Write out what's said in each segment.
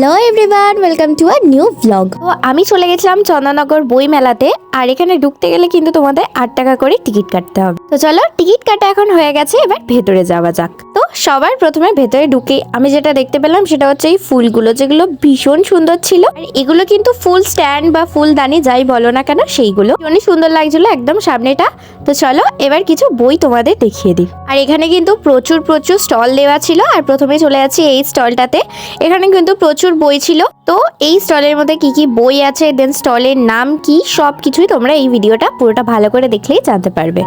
Hello everyone welcome to our new vlog তো আমি চলে গেছিলাম চন্দননগর বই মেলাতে, আর এখানে ঢুকতে গেলে কিন্তু তোমাদের আট টাকা করে টিকিট কাটতে হবে। তো চলো, টিকিট কাটা এখন হয়ে গেছে, এবার ভেতরে যাওয়া যাক। সবার প্রথমে ভেতরে ঢুকে আমি যেটা দেখতে পেলাম সেটা হচ্ছে এই ফুলগুলো, যেগুলো ভীষণ সুন্দর ছিল। আর এগুলো কিন্তু ফুল স্ট্যান্ড বা ফুলদানি যাই বলো না কেন, সেইগুলো ভীষণই সুন্দর লাগছিল একদম সামনেটা। তো চলো এবার কিছু বই তোমাদের দেখিয়ে দিই। আর এখানে কিন্তু প্রচুর প্রচুর স্টল দেওয়া ছিল। আর প্রথমে চলে যাচ্ছি এই স্টলটাতে। এখানে কিন্তু প্রচুর বই ছিল। তো এই স্টলের মধ্যে কি কি বই আছে দেন স্টলের নাম কি সব কিছুই তোমরা এই ভিডিওটা পুরোটা ভালো করে দেখলেই জানতে পারবে।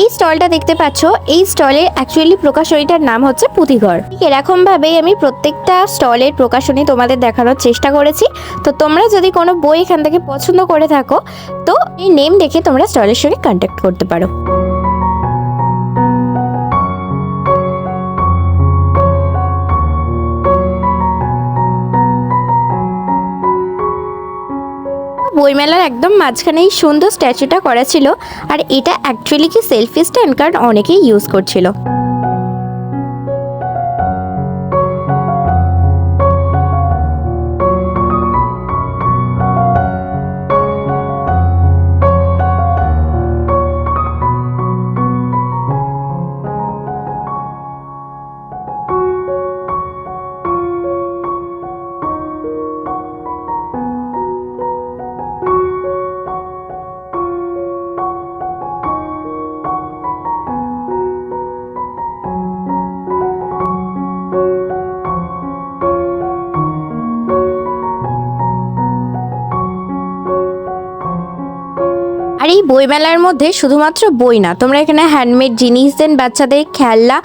এই স্টলটা দেখতে পাচ্ছ, এই স্টলের অ্যাকচুয়ালি প্রকাশনীটার নাম হচ্ছে পুঁথিঘর। ঠিক এরকম ভাবেই আমি প্রত্যেকটা স্টলের প্রকাশনী তোমাদের দেখানোর চেষ্টা করেছি। তো তোমরা যদি কোনো বই এখান থেকে পছন্দ করে থাকো, তো এই নেম দেখে তোমরা স্টলের সঙ্গে কন্ট্যাক্ট করতে পারো। বইমেলার একদম মাঝখানে এই সুন্দর স্ট্যাচুটা করা ছিল। আর এটা অ্যাকচুয়ালি কি সেলফি স্ট্যান্ড কার্ড অনেকেই ইউজ করছিল। আর এই বইমেলার মধ্যে শুধুমাত্র বই না, তোমরা এখানে হ্যান্ডমেড জিনিস দেন, বাচ্চাদের খেলনা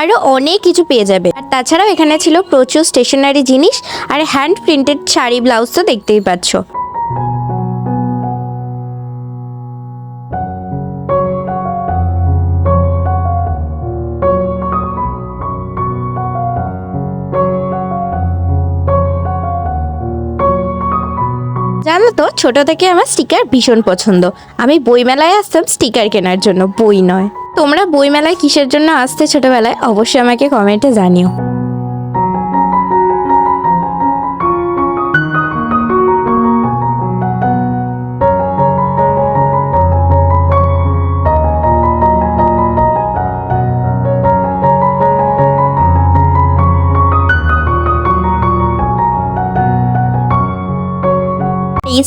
আরও অনেক কিছু পেয়ে যাবে। আর তাছাড়াও এখানে ছিল প্রচুর স্টেশনারি জিনিস, আর হ্যান্ড প্রিন্টেড শাড়ি ব্লাউজ তো দেখতেই পাচ্ছ। ছোট থেকে আমার স্টিকার ভীষণ পছন্দ। আমি বইমেলায় আসতাম স্টিকার কেনার জন্য, বই নয়। তোমরা বইমেলায় কিসের জন্য আসতে ছোটবেলায় অবশ্যই আমাকে কমেন্টে জানিও।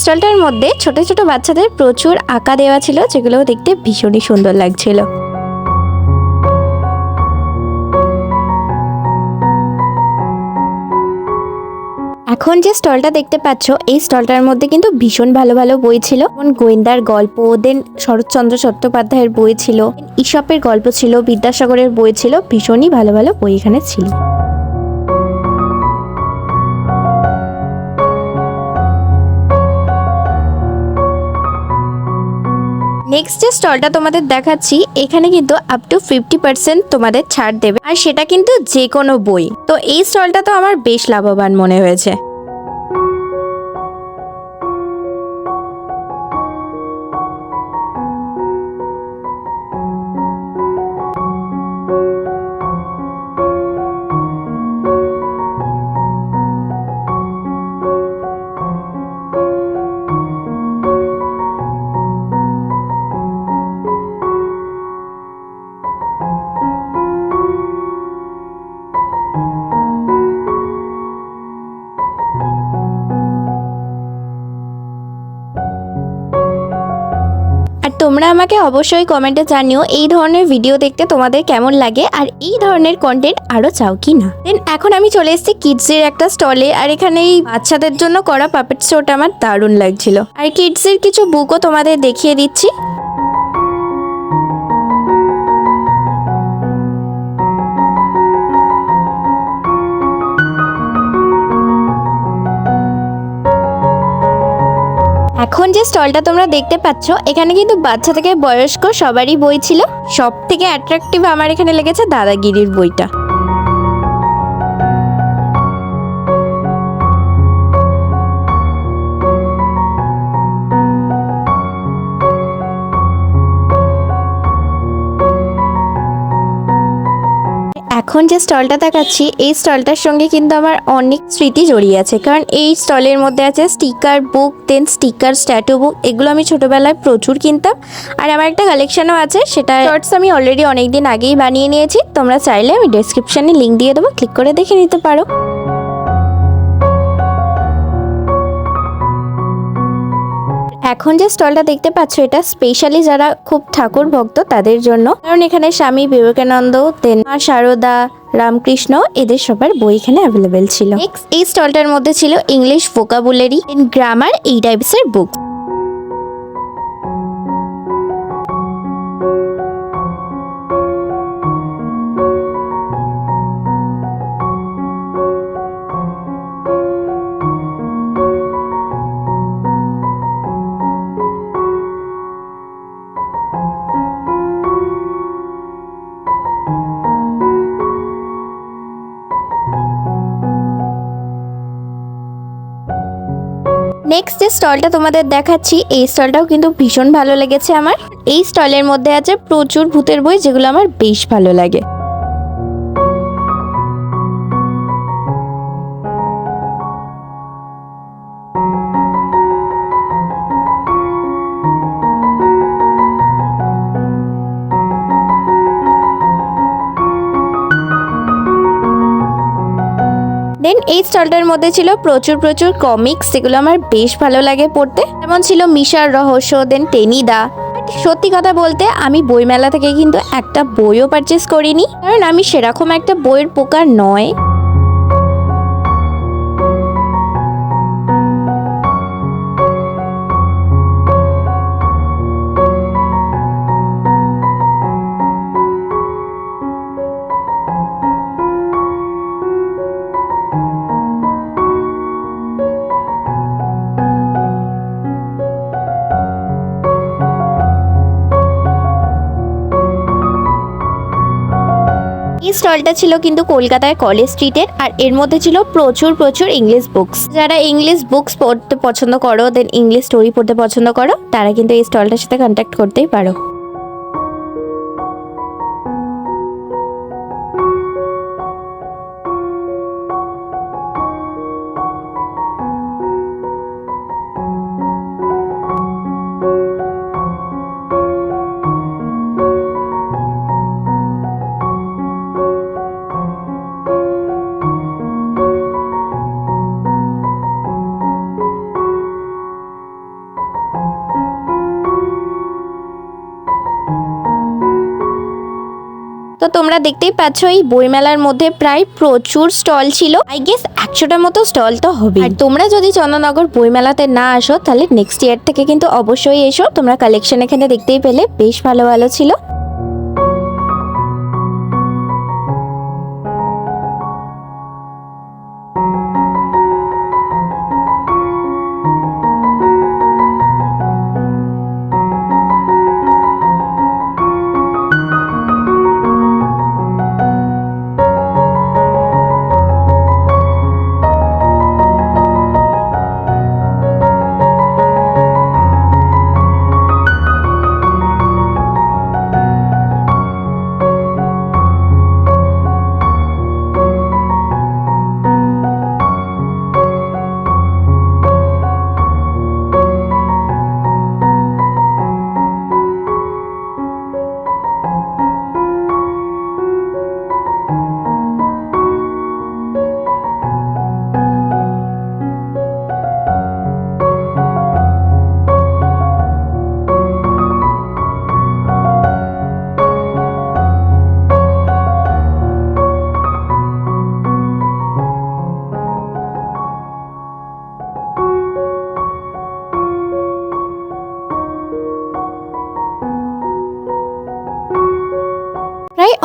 স্টলটার মধ্যে ছোট ছোট বাচ্চাদের প্রচুর আঁকা দেওয়া ছিল যেগুলো দেখতে ভীষণই সুন্দর লাগছিল। এখন যে স্টলটা দেখতে পাচ্ছ, এই স্টলটার মধ্যে কিন্তু ভীষণ ভালো ভালো বই ছিল। যেমন গোয়েন্দার গল্প দেন শরৎচন্দ্র চট্টোপাধ্যায়ের বই ছিল ইসপের গল্প ছিল, বিদ্যাসাগরের বই ছিল, ভীষণই ভালো ভালো বই এখানে ছিল। নেক্সট যে স্টলটা তোমাদের দেখাচ্ছি, এখানে কিন্তু আপ টু ফিফটি পার্সেন্ট তোমাদের ছাড় দেবে। আর সেটা কিন্তু যে কোনো বই। তো এই স্টলটা তো আমার বেশ লাভবান মনে হয়েছে। আর তোমরা আমাকে অবশ্যই কমেন্টে জানিও এই ধরনের ভিডিও দেখতে তোমাদের কেমন লাগে আর এই ধরনের কন্টেন্ট আরও চাও কি না দেন এখন আমি চলে এসেছি কিডসের একটা স্টলে আর এখানে এই বাচ্চাদের জন্য করা পাপেট শোটা আমার দারুণ লাগছিল। আর কিডসের কিছু বুকও তোমাদের দেখিয়ে দিচ্ছি। এখন যে স্টলটা তোমরা দেখতে পাচ্ছ, এখানে কিন্তু বাচ্চা থেকে বয়স্ক সবারই বই ছিল। সব থেকে অ্যাট্রাকটিভ আমার এখানে লেগেছে দাদাগিরির বইটা। এখন যে স্টলটা দেখাচ্ছি, এই স্টলটার সঙ্গে কিন্তু আমার অনেক স্মৃতি জড়িয়ে আছে। কারণ এই স্টলের মধ্যে আছে স্টিকার বুক দেন স্টিকার স্ট্যাটু বুক, এগুলো আমি ছোটোবেলায় প্রচুর কিনতাম। আর আমার একটা কালেকশনও আছে, সেটা শর্টস আমি অলরেডি অনেক দিন আগেই বানিয়ে নিয়েছি। তোমরা চাইলে আমি ডেসক্রিপশানে লিঙ্ক দিয়ে দেবো ক্লিক করে দেখে নিতে পারো। এখন যে স্টলটা দেখতে পাচ্ছ, এটা স্পেশালি যারা খুব ঠাকুর ভক্ত তাদের জন্য। কারণ এখানে স্বামী বিবেকানন্দ, দেন শারদা রামকৃষ্ণ এদের সবার বই এখানে অ্যাভেলেবেল ছিল। এই স্টলটার মধ্যে ছিল ইংলিশ ভোকাবুলারি গ্রামার এই টাইপস এর বুক নেক্সট যে স্টলটা তোমাদের দেখাচ্ছি, এই স্টলটাও কিন্তু ভীষণ ভালো লেগেছে আমার। এই স্টলের মধ্যে আছে প্রচুর ভূতের বই, যেগুলো আমার বেশ ভালো লাগে। দেন এই স্টলটার মধ্যে ছিল প্রচুর প্রচুর কমিক্স যেগুলো আমার বেশ ভালো লাগে পড়তে। যেমন ছিল মিশার রহস্য দেন টেনিদা। সত্যি কথা বলতে, আমি বইমেলা থেকে কিন্তু একটা বইও পারচেস করিনি। কারণ আমি সেরকম একটা বইয়ের পোকার নয়। এই স্টলটা ছিল কিন্তু কলকাতায় কলেজ স্ট্রিটের, আর এর মধ্যে ছিল প্রচুর প্রচুর ইংলিশ বুকস যারা ইংলিশ বুকস পড়তে পছন্দ করো দেন ইংলিশ স্টোরি পড়তে পছন্দ করো, তারা কিন্তু এই স্টলটার সাথে কন্ট্যাক্ট করতেই পারো। তোমরা দেখতেই পাচ্ছ, এই বইমেলার মধ্যে প্রায় প্রচুর স্টল ছিল। আই গেস একশোটার মতো স্টল তো হবে আর তোমরা যদি চন্দননগর বইমেলাতে না আসো, তাহলে নেক্সট ইয়ার থেকে কিন্তু অবশ্যই এসো। তোমরা কালেকশন এখানে দেখতেই পেলে, বেশ ভালো ভালো ছিল।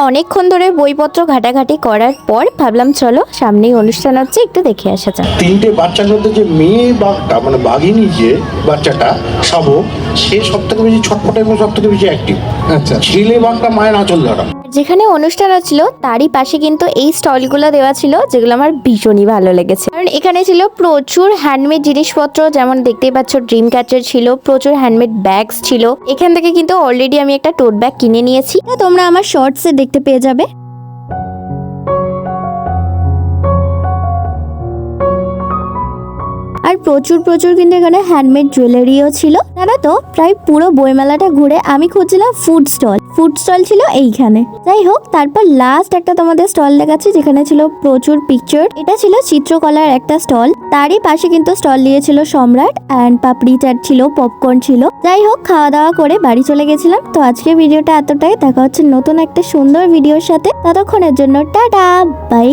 অনেকক্ষণ ধরে বইপত্র ঘাটাঘাটি করার পর ভাবলাম, চলো সামনেই অনুষ্ঠান হচ্ছে, একটু দেখে আসা যাক। তিনটে বাচ্চার মধ্যে যে মেয়ে বাঘটা মানে বাঘিনী যে বাচ্চাটা, শাবক সে সব থেকে বেশি ছটফটে এবং সব থেকে বেশি অ্যাক্টিভ আচ্ছা। ছেলে বাঘটা মায়ের আঁচল ধরা। যেখানে অনুষ্ঠান হচ্ছিল তারই পাশে কিন্তু এই স্টলগুলো দেওয়া ছিল যেগুলো আমার ভীষণই ভালো লেগেছে। কারণ এখানে ছিল প্রচুর হ্যান্ডমেড জিনিসপত্র যেমন দেখতেই পাচ্ছ ড্রিম ক্যাচার ছিল প্রচুর হ্যান্ডমেড ব্যাগস ছিল। এখান থেকে কিন্তু অলরেডি আমি একটা টোট ব্যাগ কিনে নিয়েছি। তোমরা আমার শর্টসে দেখতে পেয়ে যাবে। আর প্রচুর প্রচুর কিন্তু এখানে হ্যান্ডমেড জুয়েলারিও ছিল। জানো তো, প্রায় পুরো বইমেলাটা ঘুরে আমি খুঁজছিলাম ফুড স্টল ফুড স্টল ছিল এইখানে। যাই হোক, তারপর লাস্ট একটা তোমাদের স্টল দেখাচ্ছি, যেখানে ছিল প্রচুর পিকচার এটা ছিল চিত্রকলার একটা স্টল তারই পাশে কিন্তু স্টল দিয়েছিল সম্রাট অ্যান্ড পাপড়ি চাট ছিল পপকর্ন ছিল। যাই হোক খাওয়া দাওয়া করে বাড়ি চলে গেছিলাম। তো আজকে ভিডিওটা এতটাই। দেখা হচ্ছে নতুন একটা সুন্দর ভিডিওর সাথে। ততক্ষণের জন্য টাটা বাই